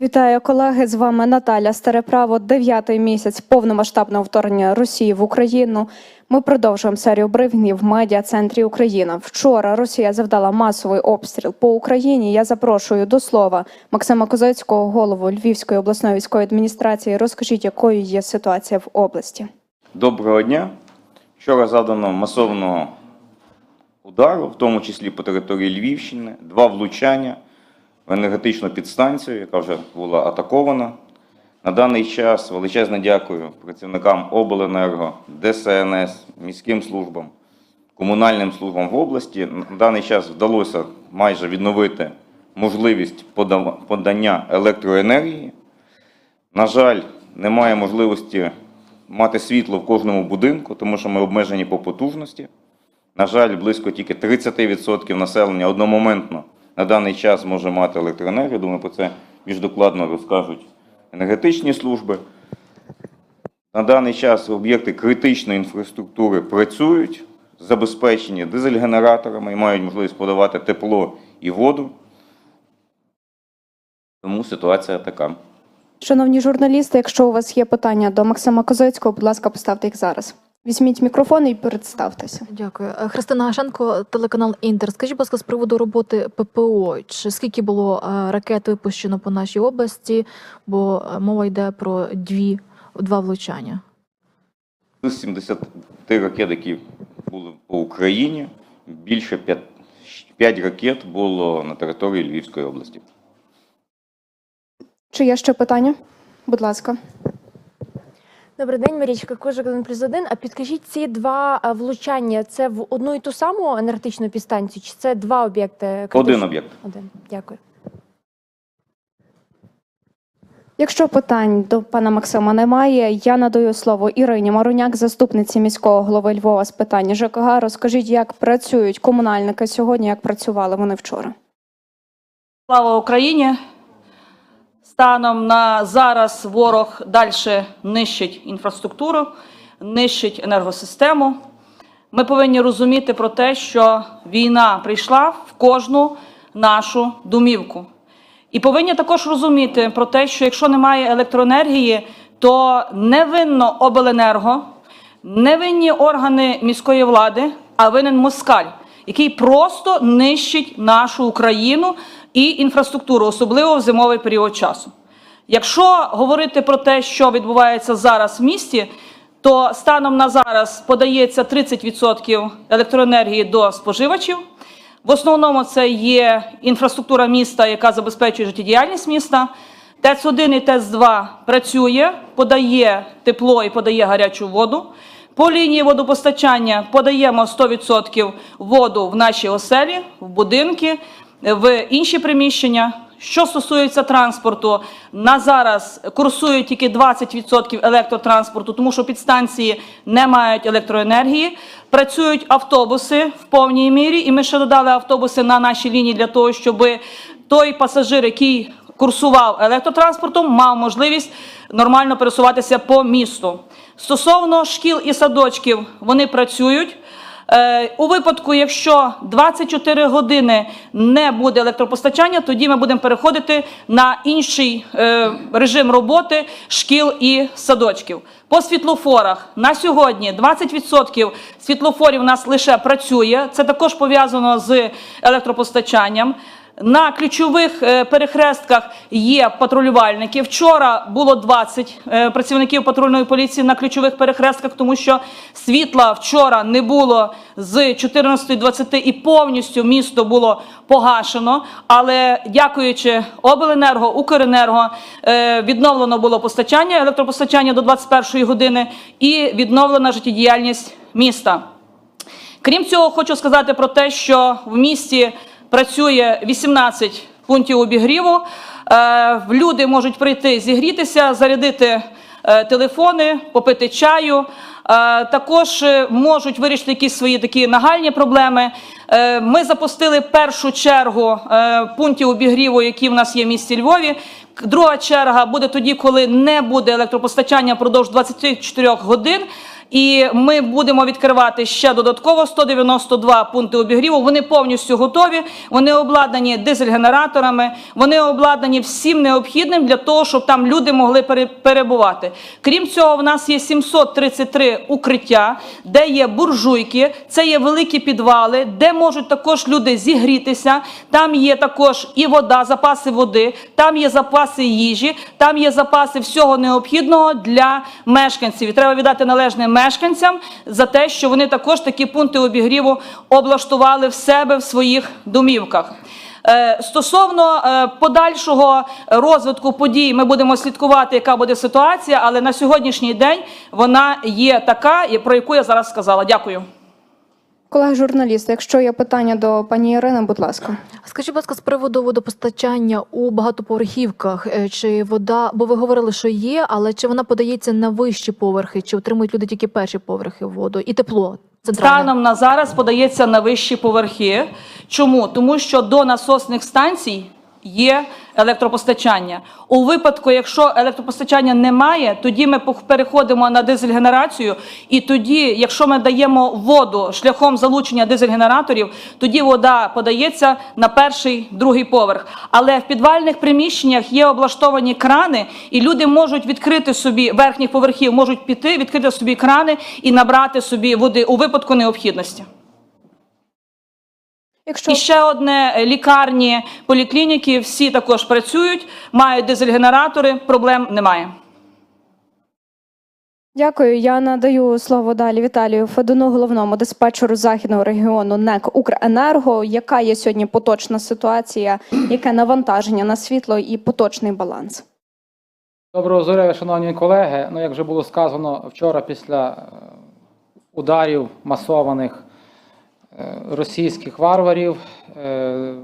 Вітаю колеги. З вами Наталя Стареправо. Дев'ятий місяць повномасштабного вторгнення Росії в Україну. Ми продовжуємо серію брифінгів в медіа центрі Україна. Вчора Росія завдала масовий обстріл по Україні. Я запрошую до слова Максима Козицького, голову Львівської обласної військової адміністрації. Розкажіть, якою є ситуація в області. Доброго дня. Вчора завдано масовного удару, в тому числі по території Львівщини, два влучання енергетичну підстанцію, яка вже була атакована. На даний час величезне дякую працівникам обленерго, ДСНС, міським службам, комунальним службам в області. На даний час вдалося майже відновити можливість подання електроенергії. На жаль, немає можливості мати світло в кожному будинку, тому що ми обмежені по потужності. На жаль, близько тільки 30% населення одномоментно на даний час може мати електроенергію. Думаю, про це більш докладно розкажуть енергетичні служби. На даний час об'єкти критичної інфраструктури працюють, забезпечені дизель-генераторами і мають можливість подавати тепло і воду. Тому ситуація така. Шановні журналісти, якщо у вас є питання до Максима Козицького, будь ласка, поставте їх зараз. Візьміть мікрофон і представтеся. Дякую. Е, Христина Гашенко, телеканал Інтер. Скажіть, будь ласка, з приводу роботи ППО. Чи скільки було е, ракет випущено по нашій області? Бо е, мова йде про дві два влучання. З 70 ракет, які були по Україні, більше 5, 5 ракет було на території Львівської області. Чи є ще питання? Будь ласка. Добрий день, Марічка, Кужик 1 плюс 1. А підкажіть, ці два влучання це в одну і ту саму енергетичну підстанцію, чи це два об'єкти? Один об'єкт. Один. Дякую. Якщо питань до пана Максима немає, я надаю слово Ірині Маруняк, заступниці міського голови Львова з питань ЖКГ. Розкажіть, як працюють комунальники сьогодні, як працювали вони вчора. Слава Україні! Станом на зараз ворог далі нищить інфраструктуру, нищить енергосистему. Ми повинні розуміти про те, що війна прийшла в кожну нашу домівку. І повинні також розуміти про те, що якщо немає електроенергії, то не винно обленерго, не винні органи міської влади, а винен москаль, який просто нищить нашу Україну і інфраструктуру, особливо в зимовий період часу. Якщо говорити про те, що відбувається зараз в місті, то станом на зараз подається 30% електроенергії до споживачів. В основному це є інфраструктура міста, яка забезпечує життєдіяльність міста. ТЕЦ-1 і ТЕЦ-2 працює, подає тепло і подає гарячу воду. По лінії водопостачання подаємо 100% воду в наші оселі, в будинки, в інші приміщення. Що стосується транспорту, на зараз курсують тільки 20% електротранспорту, тому що підстанції не мають електроенергії. Працюють автобуси в повній мірі, і ми ще додали автобуси на наші лінії для того, щоб той пасажир, який курсував електротранспортом, мав можливість нормально пересуватися по місту. Стосовно шкіл і садочків, вони працюють. Е, У випадку, якщо 24 години не буде електропостачання, тоді ми будемо переходити на інший е, режим роботи шкіл і садочків. По світлофорах на сьогодні 20% світлофорів у нас лише працює. Це також пов'язано з електропостачанням. На ключових е, перехрестках є патрулювальники. Вчора було 20 е, працівників патрульної поліції на ключових перехрестках, тому що світла вчора не було з 14.20 і повністю місто було погашено. Але дякуючи обленерго, Укренерго, е, відновлено було постачання, електропостачання до 21 години і відновлена життєдіяльність міста. Крім цього, хочу сказати про те, що в місті працює 18 пунктів обігріву. Е, Люди можуть прийти зігрітися, зарядити е, телефони, попити чаю. Е, Також можуть вирішити якісь свої такі нагальні проблеми. Ми запустили першу чергу пунктів обігріву, які в нас є в місті Львові. Друга черга буде тоді, коли не буде електропостачання впродовж 24 годин. І ми будемо відкривати ще додатково 192 пункти обігріву. Вони повністю готові. Вони обладнані дизель-генераторами. Вони обладнані всім необхідним для того, щоб там люди могли пере- перебувати. Крім цього, в нас є 733 укриття, де є буржуйки, це є великі підвали, де можуть також люди зігрітися. Там є також і вода, запаси води, там є запаси їжі, там є запаси всього необхідного для мешканців. І треба віддати належне мешканцям за те, що вони також такі пункти обігріву облаштували в себе в своїх домівках. Е, Стосовно е, подальшого розвитку подій, ми будемо слідкувати, яка буде ситуація, але на сьогоднішній день вона є така, про яку я зараз сказала. Дякую. Колеги журналісти, якщо є питання до пані Ірини, будь ласка. Скажіть, будь ласка, з приводу водопостачання у багатоповерхівках, е, чи вода, бо ви говорили, що є, але чи вона подається на вищі поверхи, чи отримують люди тільки перші поверхи воду і тепло? Центральне? Станом на зараз подається на вищі поверхи. Чому? Тому що до насосних станцій є електропостачання. У випадку, якщо електропостачання немає, тоді ми переходимо на дизель-генерацію, і тоді, якщо ми даємо воду шляхом залучення дизель-генераторів, тоді вода подається на перший, другий поверх. Але в підвальних приміщеннях є облаштовані крани, і люди можуть відкрити собі верхніх поверхів, можуть піти, відкрити собі крани і набрати собі води у випадку необхідності. Якщо І ще одне е, лікарні, поліклініки, всі також працюють, мають дизель-генератори, проблем немає. Дякую. Я надаю слово далі Віталію Федуну, головному диспетчеру західного регіону НЕК Укренерго. Яка є сьогодні поточна ситуація, яке навантаження на світло і поточний баланс? Доброго здоров'я, шановні колеги. Ну, як вже було сказано вчора, після е, ударів масованих російських варварів, е,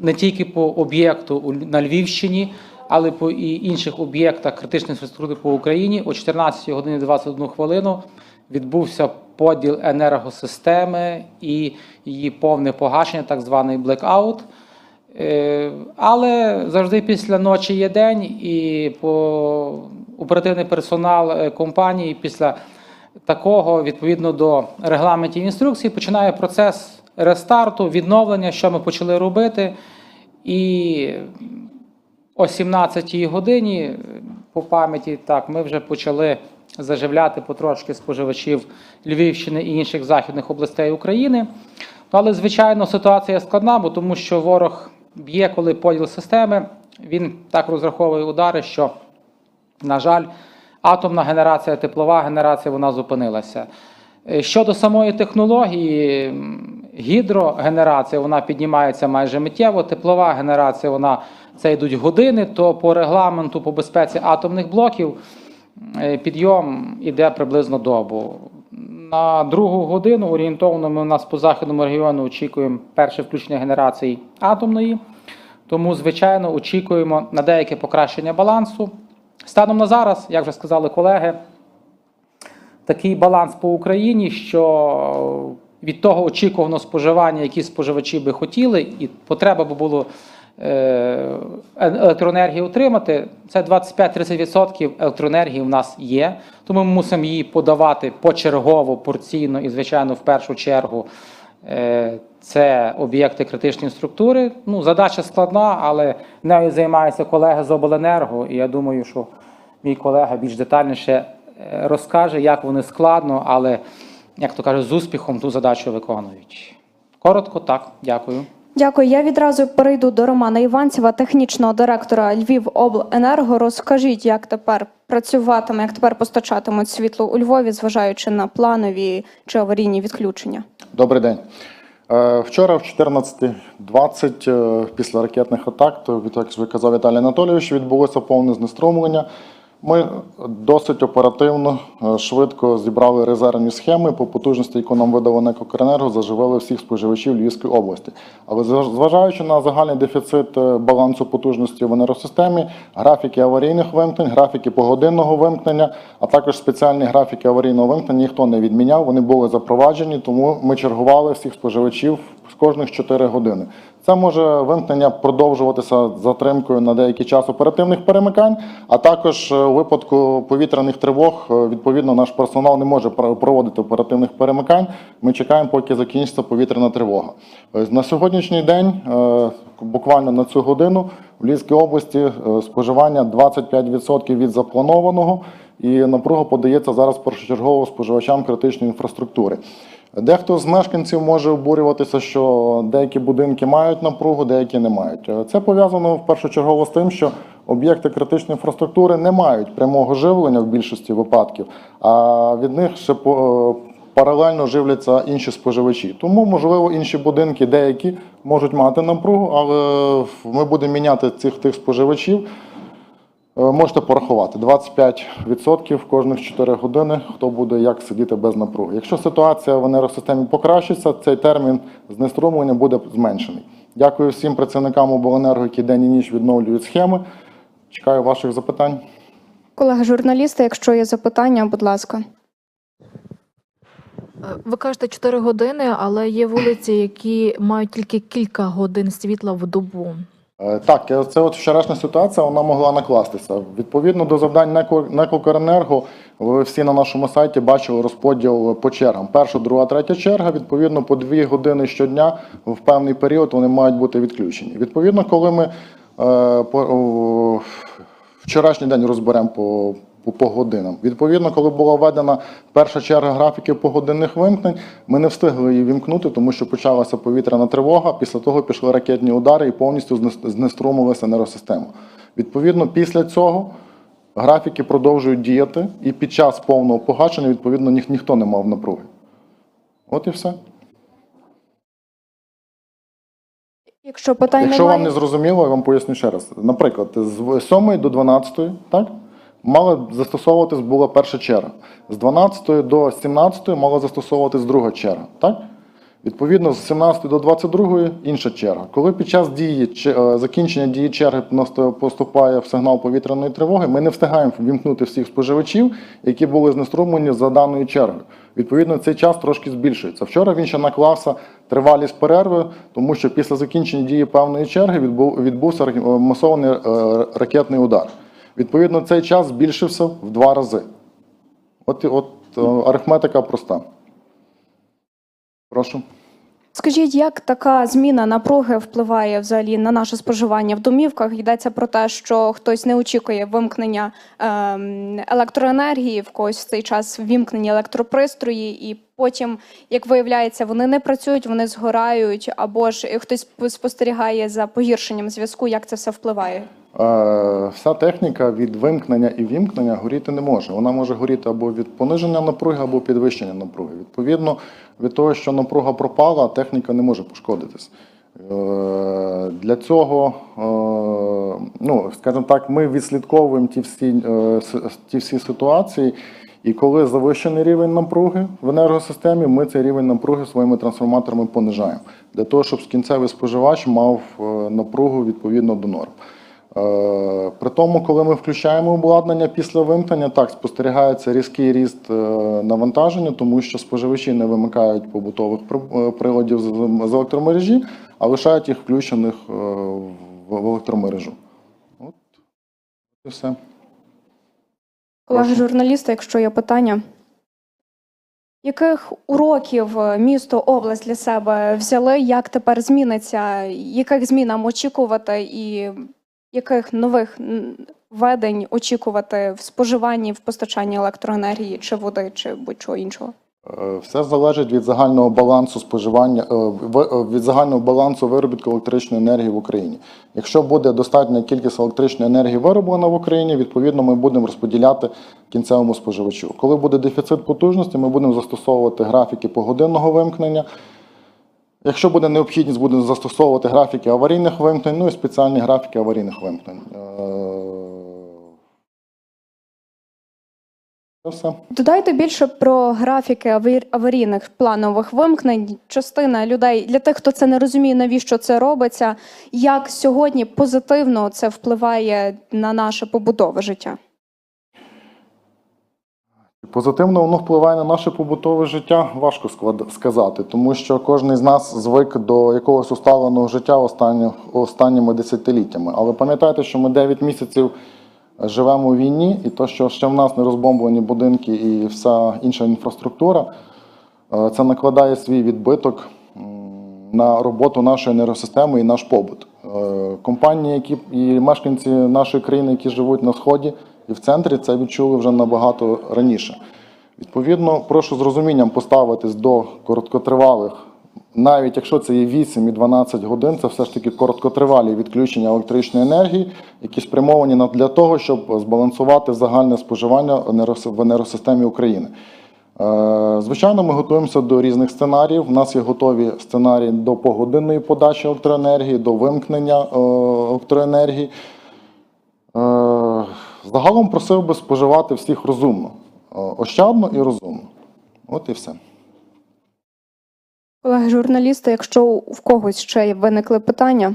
не тільки по об'єкту на Львівщині, але по і інших об'єктах критичної інфраструктури по Україні о 14 годині 21 хвилину відбувся поділ енергосистеми і її повне погашення, так званий блекаут. Е, Але завжди після ночі є день, і по оперативний персонал е, компанії після такого, відповідно до регламентів інструкцій, починає процес рестарту, відновлення, що ми почали робити. І о 17-й годині е, по пам'яті так ми вже почали заживляти потрошки споживачів Львівщини і інших західних областей України. Але, звичайно, ситуація складна, бо тому що ворог б'є, коли поділ системи. Він так розраховує удари, що, на жаль, атомна генерація, теплова генерація вона зупинилася. Е, Щодо самої технології, гідрогенерація вона піднімається майже миттєво, теплова генерація вона це йдуть години, то по регламенту по безпеці атомних блоків е, підйом іде приблизно добу. На другу годину орієнтовно ми у нас по західному регіону очікуємо перше включення генерації атомної. Тому, звичайно, очікуємо на деяке покращення балансу. Станом на зараз, як вже сказали колеги, такий баланс по Україні, що від того очікуваного споживання, які споживачі би хотіли, і потреба би було е, електроенергії отримати, це 25-30% електроенергії в нас є. Тому ми мусимо її подавати почергово, порційно і, звичайно, в першу чергу. Е, Це об'єкти критичної структури. Ну, задача складна, але нею займаються колеги з обленерго. І я думаю, що мій колега більш детальніше е, розкаже, як вони складно, але, як то кажуть, з успіхом ту задачу виконують. Коротко, так, дякую. Дякую. Я відразу перейду до Романа Іванцева, технічного директора Львівобленерго. Розкажіть, як тепер працюватиме, як тепер постачатимуть світло у Львові, зважаючи на планові чи аварійні відключення? Добрий день. Е, Вчора в 14.20 е, після ракетних атак, як ви казав Віталій Анатолійович, відбулося повне знеструмлення. Ми досить оперативно, е, швидко зібрали резервні схеми по потужності, яку нам видало НЕК «Укренерго», заживили всіх споживачів Львівської області. Але зважаючи на загальний дефіцит е, балансу потужності в енергосистемі, графіки аварійних вимкнень, графіки погодинного вимкнення, а також спеціальні графіки аварійного вимкнення ніхто не відміняв. Вони були запроваджені, тому ми чергували всіх споживачів з кожних 4 години. Це може вимкнення продовжуватися затримкою на деякий час оперативних перемикань, а також е, у випадку повітряних тривог, е, відповідно, наш персонал не може проводити оперативних перемикань. Ми чекаємо, поки закінчиться повітряна тривога. На сьогоднішній день, е, буквально на цю годину, в Львівській області е, споживання 25% від запланованого, і напруга подається зараз першочергово споживачам критичної інфраструктури. Дехто з мешканців може обурюватися, що деякі будинки мають напругу, деякі не мають. Е, Це пов'язано в першочергово з тим, що об'єкти критичної інфраструктури не мають прямого живлення в більшості випадків, а від них ще е, паралельно живляться інші споживачі. Тому, можливо, інші будинки деякі можуть мати напругу, але ми будемо міняти цих тих споживачів. Е, Можете порахувати 25% кожних 4 години, хто буде як сидіти без напруги. Якщо ситуація в енергосистемі покращиться, цей термін знеструмлення буде зменшений. Дякую всім працівникам обленерго, які день і ніч відновлюють схеми. Чекаю ваших запитань. Колеги журналісти, якщо є запитання, будь ласка. Е, Ви кажете 4 години, але є вулиці, які мають тільки кілька годин світла в добу. Е, Так, е, це от вчорашня ситуація, вона могла накластися. Відповідно до завдань «Неко- «Некокоренерго», ви всі на нашому сайті бачили розподіл по чергам. Перша, друга, третя черга, відповідно, по дві години щодня в певний період вони мають бути відключені. Відповідно, коли ми е, по, о, вчорашній день розберемо по, по, по годинам. Відповідно, коли була введена перша черга графіків погодинних вимкнень, ми не встигли її вімкнути, тому що почалася повітряна тривога. Після того пішли ракетні удари і повністю знеструмилася енергосистема. Відповідно, після цього графіки продовжують діяти, і під час повного погашення, відповідно, ніх, ніхто не мав напруги. От і все. Якщо питань Якщо немає, вам не зрозуміло, я вам поясню ще раз. Наприклад, з 7 до 12, так? Мала застосовуватись була перша черга. З 12 до 17 мала застосовуватись друга черга, так? Відповідно, з 17 до 22 інша черга. Коли під час дії е, закінчення дії черги поступає в сигнал повітряної тривоги, ми не встигаємо вімкнути всіх споживачів, які були знеструмлені за даною чергою. Відповідно, цей час трошки збільшується. Вчора він ще наклався тривалість перерви, тому що після закінчення дії певної черги відбув, відбувся е, масований е, ракетний удар. Відповідно, цей час збільшився в два рази. От, от е, арифметика проста. Прошу. скажіть, як така зміна напруги впливає взагалі на наше споживання в домівках? Йдеться про те, що хтось не очікує вимкнення ем, електроенергії, в когось в цей час вімкнені електропристрої, і потім, як виявляється, вони не працюють, вони згорають, або ж хтось спостерігає за погіршенням зв'язку. Як це все впливає? Е, Вся техніка від вимкнення і вімкнення горіти не може. Вона може горіти або від пониження напруги, або підвищення напруги. Відповідно, від того, що напруга пропала, техніка не може пошкодитись. Е, Для цього, е, ну, скажімо так, ми відслідковуємо ті всі, ті всі ситуації. І коли завищений рівень напруги в енергосистемі, ми цей рівень напруги своїми трансформаторами понижаємо для того, щоб кінцевий споживач мав напругу відповідно до норм. Е, При тому, коли ми включаємо обладнання після вимкнення, так спостерігається різкий ріст е, навантаження, тому що споживачі не вимикають побутових е, приладів з електромережі, а лишають їх включених в електромережу. От і все. Колеги журналісти, якщо є питання. Яких уроків місто, область для себе взяли? Як тепер зміниться? Яких змін нам очікувати, і яких нових ведень очікувати в споживанні, в постачанні електроенергії чи води, чи будь-чого іншого? Е, Все залежить від загального балансу споживання е, е, від загального балансу виробітку електричної енергії в Україні. Якщо буде достатня кількість електричної енергії вироблена в Україні, відповідно ми будемо розподіляти кінцевому споживачу. Коли буде дефіцит потужності, ми будемо застосовувати графіки погодинного вимкнення. Якщо буде необхідність, будемо застосовувати графіки аварійних вимкнень, ну і спеціальні графіки аварійних вимкнень. Е, все. Додайте більше про графіки аварі- аварійних планових вимкнень. Частина людей для тих, хто це не розуміє, навіщо це робиться, як сьогодні позитивно це впливає на наше побутове життя. Позитивно воно впливає на наше побутове життя, важко сказати, тому що кожен з нас звик до якогось усталеного життя останніх, останніми десятиліттями. Але пам'ятайте, що ми 9 місяців живемо у війні, і то, що ще в нас не розбомблені будинки і вся інша інфраструктура, е, це накладає свій відбиток на роботу нашої енергосистеми і наш побут. Е, Компанії, які і мешканці нашої країни, які живуть на сході і в центрі, це відчули вже набагато раніше. Відповідно, прошу з розумінням поставитись до короткотривалих, навіть якщо це є 8 і 12 годин, це все ж таки короткотривалі відключення електричної енергії, які спрямовані для того, щоб збалансувати загальне споживання в енергосистемі України. Е, Звичайно, ми готуємося до різних сценаріїв. У нас є готові сценарії до погодинної подачі електроенергії, до вимкнення е, електроенергії. Загалом просив би споживати всіх розумно, Е, ощадно і розумно. От і все. Колеги журналісти, якщо в когось ще виникли питання.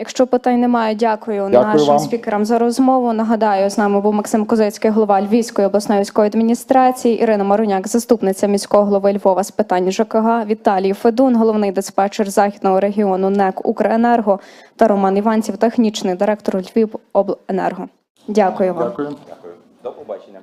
Якщо питань немає, дякую, Дякую нашим вам. спікерам за розмову. Нагадаю, з нами був Максим Козицький, голова Львівської обласної військової адміністрації, Ірина Маруняк, заступниця міського голови Львова з питань ЖКГ, Віталій Федун, головний диспетчер західного регіону НЕК Укренерго та Роман Іванців, технічний директор Львівобленерго. Дякую вам. Дякую. Дякую. До побачення.